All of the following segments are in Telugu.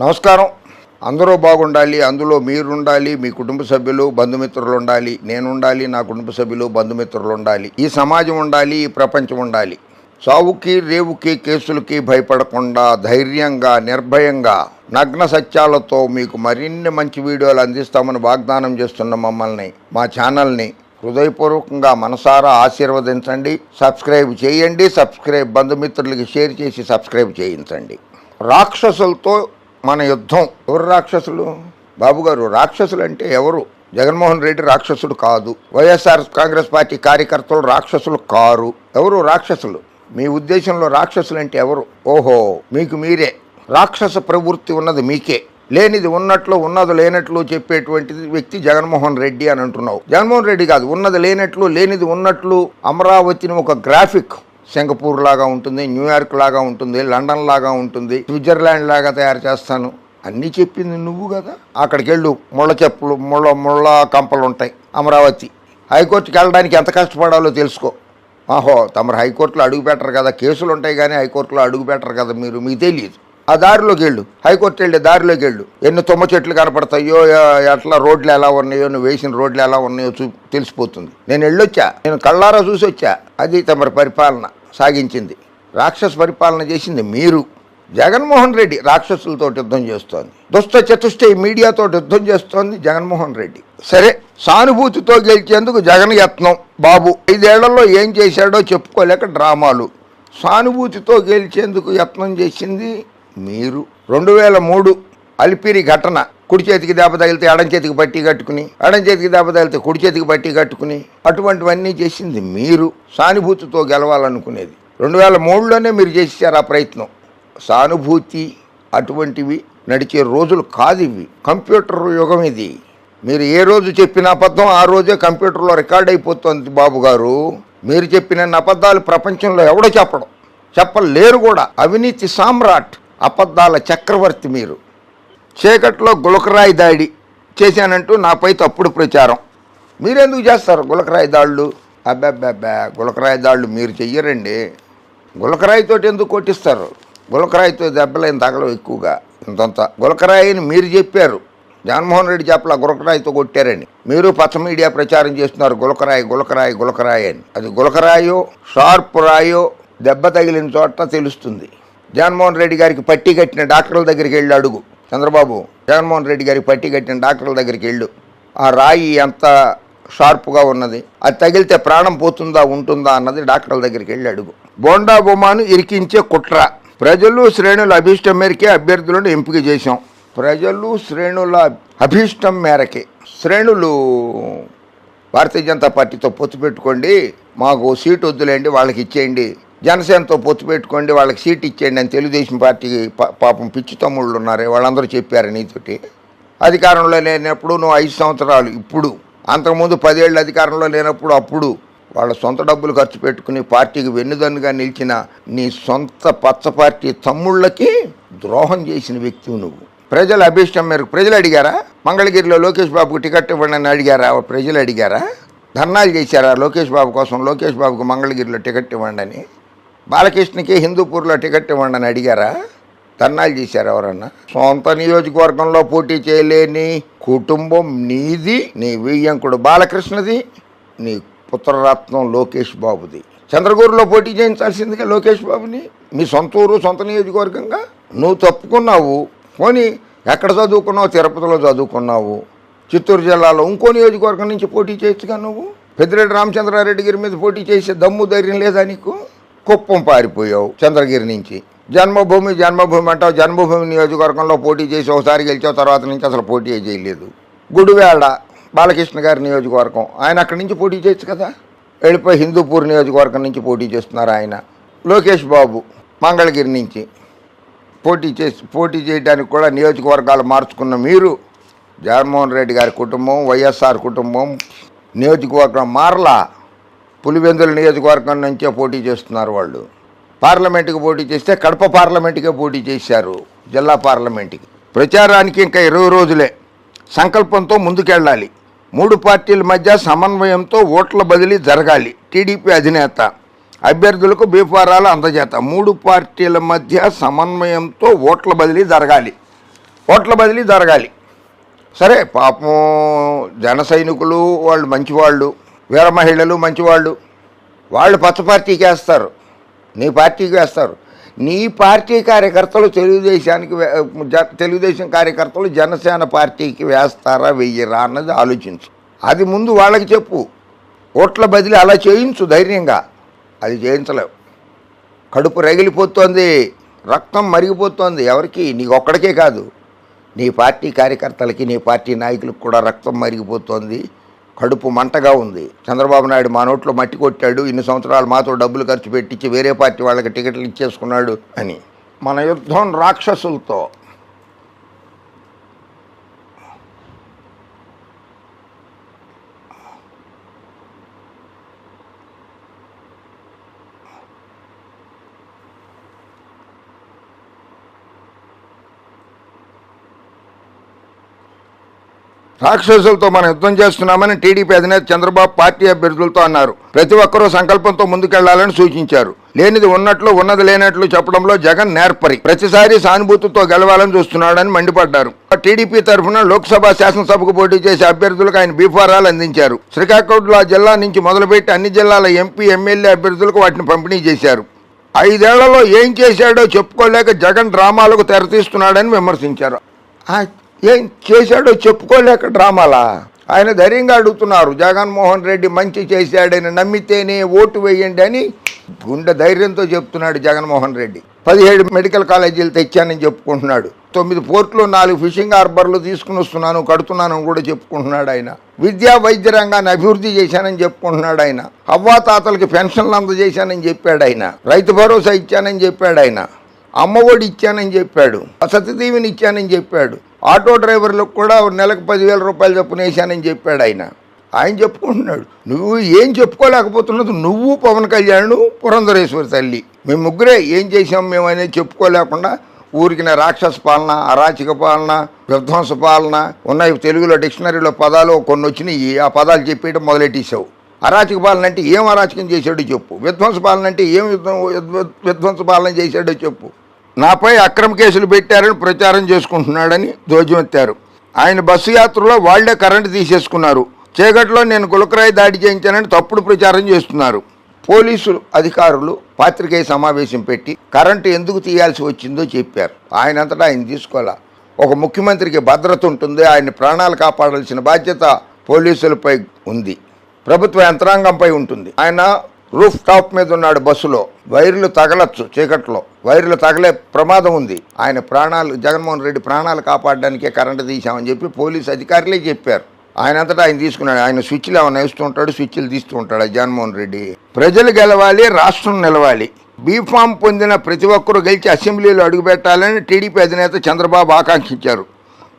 నమస్కారం. అందరూ బాగుండాలి అందులో మీరు ఉండాలి మీ కుటుంబ సభ్యులు బంధుమిత్రులు ఉండాలి నేను ఉండాలి నా కుటుంబ సభ్యులు బంధుమిత్రులు ఉండాలి ఈ సమాజం ఉండాలి ఈ ప్రపంచం ఉండాలి. సావుకి రేవుకి కేసులకి భయపడకుండా ధైర్యంగా నిర్భయంగా నగ్న సత్యాలతో మీకు మరిన్ని మంచి వీడియోలు అందిస్తామని వాగ్దానం చేస్తున్న మమ్మల్ని మా ఛానల్ని హృదయపూర్వకంగా మనసారా ఆశీర్వదించండి సబ్స్క్రైబ్ చేయండి సబ్స్క్రైబ్ బంధుమిత్రులకి షేర్ చేసి సబ్స్క్రైబ్ చేయించండి. రాక్షసులతో మన యుద్ధం ఎవరు రాక్షసులు? బాబుగారు రాక్షసులు అంటే ఎవరు? జగన్మోహన్ రెడ్డి రాక్షసుడు కాదు. వైఎస్ఆర్ కాంగ్రెస్ పార్టీ కార్యకర్తలు రాక్షసులు కారు. ఎవరు రాక్షసులు? మీ ఉద్దేశంలో రాక్షసులు అంటే ఎవరు? ఓహో మీకు మీరే. రాక్షస ప్రవృత్తి ఉన్నది మీకే. లేనిది ఉన్నట్లు ఉన్నది లేనట్లు చెప్పేటువంటిది వ్యక్తి జగన్మోహన్ రెడ్డి అని అంటున్నావు. జగన్మోహన్ రెడ్డి కాదు ఉన్నది లేనట్లు లేనిది ఉన్నట్లు అమరావతిని ఒక గ్రాఫిక్ సింగపూర్ లాగా ఉంటుంది న్యూయార్క్ లాగా ఉంటుంది లండన్ లాగా ఉంటుంది స్విట్జర్లాండ్ లాగా తయారు చేస్తాను. అన్నీ చెప్పింది నువ్వు కదా? అక్కడికి వెళ్ళు ముళ్ళ చెప్పులు ముళ్ళ ముళ్ళ కంపలు ఉంటాయి అమరావతి. హైకోర్టుకి వెళ్ళడానికి ఎంత కష్టపడాలో తెలుసుకో. ఆహో తమరు హైకోర్టులో అడుగు పెట్టరు కదా కేసులు ఉంటాయి కానీ హైకోర్టులో అడుగు పెట్టరు కదా మీరు మీకు తెలియదు. ఆ దారిలోకి వెళ్ళు హైకోర్టు వెళ్ళే దారిలోకి వెళ్ళు. ఎన్ని తుమ్మ చెట్లు కనపడతాయో ఎట్లా రోడ్లు ఎలా ఉన్నాయో నువ్వు వేసిన రోడ్లు ఎలా ఉన్నాయో చూ తెలిసిపోతుంది. నేను వెళ్ళొచ్చా? నేను కళ్ళారా చూసి వచ్చా అది తమరి పరిపాలన. సాగించింది. రాక్షస పరిపాలన చేసింది మీరు. జగన్మోహన్ రెడ్డి రాక్షసులతో యుద్ధం చేస్తోంది. దుష్ట చతుష్ట మీడియాతో యుద్ధం చేస్తోంది జగన్మోహన్ రెడ్డి. సరే సానుభూతితో గెలిచేందుకు జగన్ యత్నం. బాబు ఐదేళ్ళలో ఏం చేశాడో చెప్పుకోలేక డ్రామాలు. సానుభూతితో గెలిచేందుకు యత్నం చేసింది మీరు. రెండు వేల మూడు అలిపిరి ఘటన. కుడి చేతికి దెబ్బ తగిలితే ఎడం చేతికి పట్టి కట్టుకుని ఎడం చేతికి దెబ్బ తగిలితే కుడి చేతికి పట్టి కట్టుకుని అటువంటివన్నీ చేసింది మీరు. సానుభూతితో గెలవాలనుకునేది. రెండు వేల మూడులోనే మీరు చేశారు ఆ ప్రయత్నం. సానుభూతి అటువంటివి నడిచే రోజులు కాదు ఇవి. కంప్యూటర్ యుగం ఇది. మీరు ఏ రోజు చెప్పిన అబద్ధం ఆ రోజే కంప్యూటర్లో రికార్డ్ అయిపోతుంది బాబు గారు. మీరు చెప్పిన అబద్ధాలు ప్రపంచంలో ఎవడో చెప్పడం. చెప్పలేరు కూడా. అవినీతి సామ్రాట్. అబద్ధాల చక్రవర్తి మీరు. చీకట్లో గులకరాయి దాడి చేశానంటూ నాపై తప్పుడు ప్రచారం. మీరెందుకు చేస్తారు గులకరాయి దాళ్ళు అబ్బాబ్బాబ్బా గులకరాయి దాళ్ళు మీరు చెయ్యరండి. గులకరాయితో ఎందుకు కొట్టిస్తారు? గులకరాయితో దెబ్బలేం తగలవు ఎక్కువగా. ఇంతంత గులకరాయిని మీరు చెప్పారు. జగన్మోహన్ రెడ్డి చెప్పలా గులకరాయితో కొట్టారని. మీరు పచ్చ మీడియా ప్రచారం చేస్తున్నారు గులకరాయి గులకరాయి గులకరాయి అని. అది గులకరాయో షార్ప్ రాయో దెబ్బ తగిలిన చోట తెలుస్తుంది. జగన్మోహన్ రెడ్డి గారికి పట్టి కట్టిన డాక్టర్ల దగ్గరికి వెళ్ళి అడుగు. చంద్రబాబు జగన్మోహన్ రెడ్డి గారికి పట్టి కట్టిన డాక్టర్ల దగ్గరికి వెళ్ళు. ఆ రాయి ఎంత షార్ప్గా ఉన్నది అది తగిలితే ప్రాణం పోతుందా ఉంటుందా అన్నది డాక్టర్ల దగ్గరికి వెళ్ళి అడుగు. బోండా బొమ్మను ఇరికించే కుట్ర. ప్రజలు శ్రేణుల అభీష్టం మేరకే అభ్యర్థులను ఎంపిక చేశాం. ప్రజలు శ్రేణుల అభీష్టం మేరకే. శ్రేణులు భారతీయ జనతా పార్టీతో పొత్తు పెట్టుకోండి మాకు సీటు వద్దులేండి వాళ్ళకి ఇచ్చేయండి జనసేనతో పొత్తు పెట్టుకోండి వాళ్ళకి సీట్ ఇచ్చేయండి అని తెలుగుదేశం పార్టీకి పా- పాపం పిచ్చి తమ్ముళ్ళు ఉన్నారే. వాళ్ళందరూ చెప్పారు నీతోటి. అధికారంలో లేనప్పుడు నువ్వు ఐదు సంవత్సరాలు ఇప్పుడు అంతకుముందు పదేళ్ళు అధికారంలో లేనప్పుడు అప్పుడు వాళ్ళ సొంత డబ్బులు ఖర్చు పెట్టుకుని పార్టీకి వెన్నుదన్నుగా నిలిచిన నీ సొంత పచ్చ పార్టీ తమ్ముళ్ళకి ద్రోహం చేసిన వ్యక్తివి నువ్వు. ప్రజల అభిష్టం మేరకు ప్రజలు అడిగారా? మంగళగిరిలో లోకేష్ బాబుకు టికెట్ ఇవ్వండి అని అడిగారా? ప్రజలు అడిగారా? ధర్నాలు చేశారా? లోకేష్ బాబు కోసం లోకేష్ బాబుకు మంగళగిరిలో టికెట్ ఇవ్వండి అని? బాలకృష్ణకి హిందూపూర్లో టికెట్ ఇవ్వండి అని అడిగారా? ధర్నాలు చేశారు ఎవరన్నా? సొంత నియోజకవర్గంలో పోటీ చేయలేని కుటుంబం నీది నీ వియ్యంకుడు బాలకృష్ణది నీ పుత్రరత్నం లోకేష్ బాబుది. చంద్రగూరులో పోటీ చేయించాల్సిందిగా లోకేష్ బాబుని? మీ సొంత ఊరు సొంత నియోజకవర్గంగా? నువ్వు తప్పుకున్నావు. పోనీ ఎక్కడ చదువుకున్నావు? తిరుపతిలో చదువుకున్నావు. చిత్తూరు జిల్లాలో ఇంకో నియోజకవర్గం నుంచి పోటీ చేయొచ్చుగా నువ్వు? పెద్దిరెడ్డి రామచంద్రారెడ్డి గారి మీద పోటీ చేసే దమ్ము ధైర్యం లేదా నీకు? కుప్పం పారిపోయావు చంద్రగిరి నుంచి. జన్మభూమి జన్మభూమి అంటావు. జన్మభూమి నియోజకవర్గంలో పోటీ చేసి ఒకసారి గెలిచావు తర్వాత నుంచి అసలు పోటీ చేయలేదు. గుడివేళ బాలకృష్ణ గారి నియోజకవర్గం. ఆయన అక్కడి నుంచి పోటీ చేయొచ్చు కదా? వెళ్ళిపోయి హిందూపూర్ నియోజకవర్గం నుంచి పోటీ చేస్తున్నారు ఆయన. లోకేష్ బాబు మంగళగిరి నుంచి పోటీ చేసి పోటీ చేయడానికి కూడా నియోజకవర్గాలు మార్చుకున్న మీరు జగన్మోహన్ రెడ్డి గారి కుటుంబం వైఎస్ఆర్ కుటుంబం నియోజకవర్గం మారలా. పులివెందుల నియోజకవర్గం నుంచే పోటీ చేస్తున్నారు వాళ్ళు. పార్లమెంటుకి పోటీ చేస్తే కడప పార్లమెంటుకే పోటీ చేశారు జిల్లా పార్లమెంటుకి. ప్రచారానికి ఇంకా ఇరవై రోజులే. సంకల్పంతో ముందుకెళ్ళాలి. మూడు పార్టీల మధ్య సమన్వయంతో ఓట్ల బదిలీ జరగాలి. టీడీపీ అధినేత అభ్యర్థులకు బీఫారాలు అందజేత. మూడు పార్టీల మధ్య సమన్వయంతో ఓట్ల బదిలీ జరగాలి. ఓట్ల బదిలీ జరగాలి. సరే పాపం జన సైనికులు వాళ్ళు మంచివాళ్ళు. వీర మహిళలు మంచివాళ్ళు. వాళ్ళు పచ్చ పార్టీకి వేస్తారు నీ పార్టీకి వేస్తారు నీ పార్టీ కార్యకర్తలు తెలుగుదేశానికి జ- తెలుగుదేశం కార్యకర్తలు జనసేన పార్టీకి వేస్తారా వెయ్యరా అన్నది ఆలోచించు. అది ముందు వాళ్ళకి చెప్పు. ఓట్ల బదిలీ అలా చేయించు ధైర్యంగా. అది చేయించలేవు. కడుపు రగిలిపోతోంది. రక్తం మరిగిపోతోంది. ఎవరికి? నీకు ఒక్కడికే కాదు. నీ పార్టీ కార్యకర్తలకి నీ పార్టీ నాయకులకు కూడా రక్తం మరిగిపోతోంది. కడుపు మంటగా ఉంది. చంద్రబాబు నాయుడు మా నోట్లో మట్టి కొట్టాడు ఇన్ని సంవత్సరాలు మాతో డబ్బులు ఖర్చు పెట్టించి వేరే పార్టీ వాళ్ళకి టికెట్లు ఇచ్చేసుకున్నాడు అని. మన యుద్ధం రాక్షసులతో రాక్షసులతో మనం యుద్ధం చేస్తున్నామని టీడీపీ అధినేత చంద్రబాబు పార్టీ అభ్యర్థులతో అన్నారు. ప్రతి ఒక్కరూ సంకల్పంతో ముందుకెళ్ళాలని సూచించారు. లేనిది ఉన్నట్లు ఉన్నది లేనట్లు చెప్పడంలో జగన్ నేర్పరి. ప్రతిసారి సానుభూతితో గెలవాలని చూస్తున్నాడని మండిపడ్డారు. టీడీపీ తరఫున లోక్సభ శాసనసభకు పోటీ చేసే అభ్యర్థులకు ఆయన బీఫారాలు అందించారు. శ్రీకాకుళం జిల్లా నుంచి మొదలుపెట్టి అన్ని జిల్లాల ఎంపీ ఎమ్మెల్యే అభ్యర్థులకు వాటిని పంపిణీ చేశారు. ఐదేళ్ళలో ఏం చేశాడో చెప్పుకోలేక జగన్ డ్రామాలకు తెరతీస్తున్నాడని విమర్శించారు. ఆ, ఏం చేశాడో చెప్పుకోలేక డ్రామాలా? ఆయన ధైర్యంగా అడుగుతున్నారు జగన్మోహన్ రెడ్డి మంచి చేశాడని నమ్మితేనే ఓటు వేయండి అని గుండె ధైర్యంతో చెప్తున్నాడు జగన్మోహన్ రెడ్డి. పదిహేడు మెడికల్ కాలేజీలు తెచ్చానని చెప్పుకుంటున్నాడు. తొమ్మిది పోర్టులు నాలుగు ఫిషింగ్ హార్బర్లు తీసుకుని వస్తున్నాను కడుతున్నాను కూడా చెప్పుకుంటున్నాడు ఆయన. విద్యా వైద్య రంగాన్ని అభివృద్ధి చేశానని చెప్పుకుంటున్నాడు ఆయన. అవ్వాతాతలకి పెన్షన్లు అందజేశానని చెప్పాడు ఆయన. రైతు భరోసా ఇచ్చానని చెప్పాడు ఆయన. అమ్మఒడి ఇచ్చానని చెప్పాడు. వసతి దీవిని ఇచ్చానని చెప్పాడు. ఆటో డ్రైవర్లకు కూడా నెలకు పదివేల రూపాయలు చొప్పున వేసానని చెప్పాడు ఆయన. ఆయన చెప్పుకుంటున్నాడు నువ్వు ఏం చెప్పుకోలేకపోతున్నది? నువ్వు పవన్ కళ్యాణ్ పురంధరేశ్వరి తల్లి. మేము ముగ్గురే ఏం చేసాం మేము అనేది చెప్పుకోలేకుండా ఊరికిన రాక్షస పాలన అరాచక పాలన విధ్వంస పాలన ఉన్నాయి. తెలుగులో డిక్షనరీలో పదాలు కొన్ని వచ్చినాయి. ఆ పదాలు చెప్పేయడం మొదలెట్టేసావు అరాచక పాలన అంటే ఏం అరాచకం చేశాడో చెప్పు. విధ్వంస పాలన అంటే ఏం విధ్వంస పాలన చేశాడో చెప్పు. నాపై అక్రమ కేసులు పెట్టారని ప్రచారం చేసుకుంటున్నాడని ధ్వజమెత్తారు. ఆయన బస్సు యాత్రలో వాళ్ళే కరెంటు తీసేసుకున్నారు. చీకట్లో నేను గులకరాయి దాడి చేయించానని తప్పుడు ప్రచారం చేస్తున్నారు. పోలీసులు అధికారులు పాత్రికేయ సమావేశం పెట్టి కరెంటు ఎందుకు తీయాల్సి వచ్చిందో చెప్పారు. ఆయనంతటా ఆయన తీసుకోవాలా? ఒక ముఖ్యమంత్రికి భద్రత ఉంటుంది ఆయన ప్రాణాలు కాపాడాల్సిన బాధ్యత పోలీసులపై ఉంది. ప్రభుత్వ యంత్రాంగంపై ఉంటుంది. ఆయన రూఫ్ టాప్ మీద ఉన్నాడు బస్సులో. వైర్లు తగలచ్చు చీకట్లో. వైర్లు తగలే ప్రమాదం ఉంది. ఆయన ప్రాణాలు జగన్మోహన్ రెడ్డి ప్రాణాలు కాపాడడానికే కరెంటు తీసామని చెప్పి పోలీసు అధికారులే చెప్పారు. ఆయన అంతటా ఆయన తీసుకున్నాడు. ఆయన స్విచ్లు ఏమైనా వేస్తూ ఉంటాడు స్విచ్లు తీస్తూ ఉంటాడు జగన్మోహన్ రెడ్డి. ప్రజలు గెలవాలి రాష్ట్రం నిలవాలి. బీఫామ్ పొందిన ప్రతి ఒక్కరూ గెలిచి అసెంబ్లీలో అడుగుపెట్టాలని టీడీపీ అధినేత చంద్రబాబు ఆకాంక్షించారు.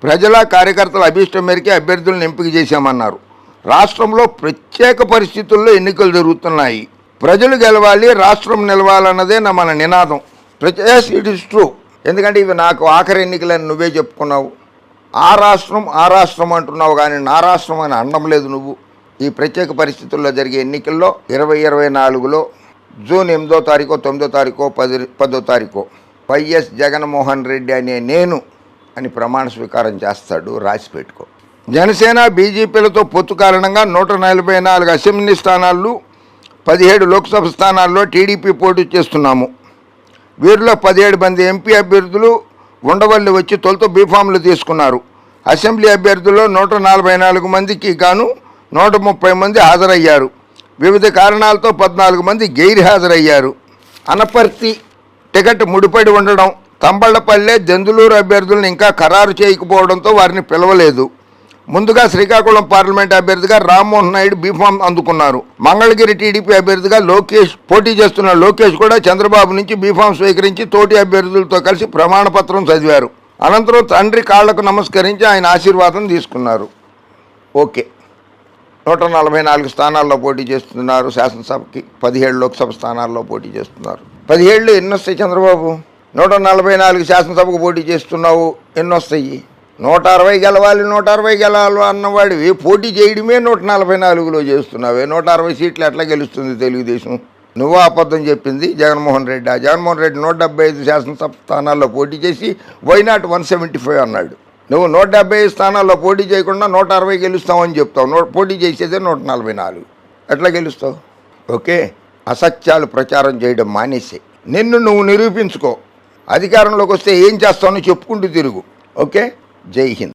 ప్రజల కార్యకర్తల అభీష్టం మేరకే అభ్యర్థులను ఎంపిక చేశామన్నారు. రాష్ట్రంలో ప్రత్యేక పరిస్థితుల్లో ఎన్నికలు జరుగుతున్నాయి. ప్రజలు గెలవాలి రాష్ట్రం నిలవాలన్నదే నా మన నినాదం. ఎస్ ఇట్ ఇస్ ట్రూ ఎందుకంటే ఇవి నాకు ఆఖరి ఎన్నికలని నువ్వే చెప్పుకున్నావు. ఆ రాష్ట్రం ఆ రాష్ట్రం అంటున్నావు కానీ నా రాష్ట్రం అని అనడం లేదు నువ్వు. ఈ ప్రత్యేక పరిస్థితుల్లో జరిగే ఎన్నికల్లో ఇరవై ఇరవై నాలుగులో జూన్ ఎనిమిదో తారీఖో తొమ్మిదో తారీఖో పది పదో తారీఖో వైఎస్ జగన్మోహన్ రెడ్డి అనే నేను అని ప్రమాణ స్వీకారం చేస్తాడు రాసి పెట్టుకో జనసేన బీజేపీలతో పొత్తు కారణంగా నూట నలభై నాలుగు అసెంబ్లీ స్థానాలు పదిహేడు లోక్సభ స్థానాల్లో టీడీపీ పోటీ చేస్తున్నాము. వీరిలో పదిహేడు మంది ఎంపీ అభ్యర్థులు ఉండవల్లి వచ్చి తొలుత బీఫామ్లు తీసుకున్నారు. అసెంబ్లీ అభ్యర్థుల్లో నూట నలభై నాలుగు మందికి గాను నూట ముప్పై మంది హాజరయ్యారు. వివిధ కారణాలతో పద్నాలుగు మంది గైర్ హాజరయ్యారు అనపర్తి టికెట్ ముడిపడి ఉండడం తంబళ్ళపల్లె దెందులూరు అభ్యర్థులను ఇంకా ఖరారు చేయకపోవడంతో వారిని పిలవలేదు. ముందుగా శ్రీకాకుళం పార్లమెంట్ అభ్యర్థిగా రామ్మోహన్ నాయుడు బీఫామ్ అందుకున్నారు. మంగళగిరి టీడీపీ అభ్యర్థిగా లోకేష్ పోటీ చేస్తున్న లోకేష్ కూడా చంద్రబాబు నుంచి బీఫామ్ స్వీకరించి తోటి అభ్యర్థులతో కలిసి ప్రమాణపత్రం చదివారు. అనంతరం తండ్రి కాళ్ళకు నమస్కరించి ఆయన ఆశీర్వాదం తీసుకున్నారు. ఓకే. నూట నలభై నాలుగు స్థానాల్లో పోటీ చేస్తున్నారు. శాసనసభకి పదిహేడు లోక్సభ స్థానాల్లో పోటీ చేస్తున్నారు. పదిహేళ్ళు ఎన్ని వస్తాయి చంద్రబాబు? నూట నలభై నాలుగు శాసనసభకు పోటీ చేస్తున్నావు. ఎన్ని వస్తాయి? నూట అరవై గెలవాలి నూట అరవై గెలవాలి అన్నవాడివి. పోటీ చేయడమే నూట నలభై నాలుగులో చేస్తున్నావే. నూట అరవై సీట్లు ఎట్లా గెలుస్తుంది తెలుగుదేశం? నువ్వు అబద్ధం చెప్పింది జగన్మోహన్ రెడ్డి. ఆ జగన్మోహన్ రెడ్డి నూట డెబ్బై ఐదు శాసనసభ స్థానాల్లో పోటీ చేసి వైనాట్ వన్ సెవెంటీ ఫైవ్? అన్నాడు. నువ్వు నూట డెబ్బై ఐదు స్థానాల్లో పోటీ చేయకుండా నూట అరవై గెలుస్తావని చెప్తావు. నూ పోటీ చేసేదే నూట నలభై నాలుగు ఎట్లా గెలుస్తావు? ఓకే అసత్యాలు ప్రచారం చేయడం మానేసి. నిన్ను నువ్వు నిరూపించుకో. అధికారంలోకి వస్తే ఏం చేస్తావని చెప్పుకుంటూ తిరుగు. ఓకే? Ceyhin.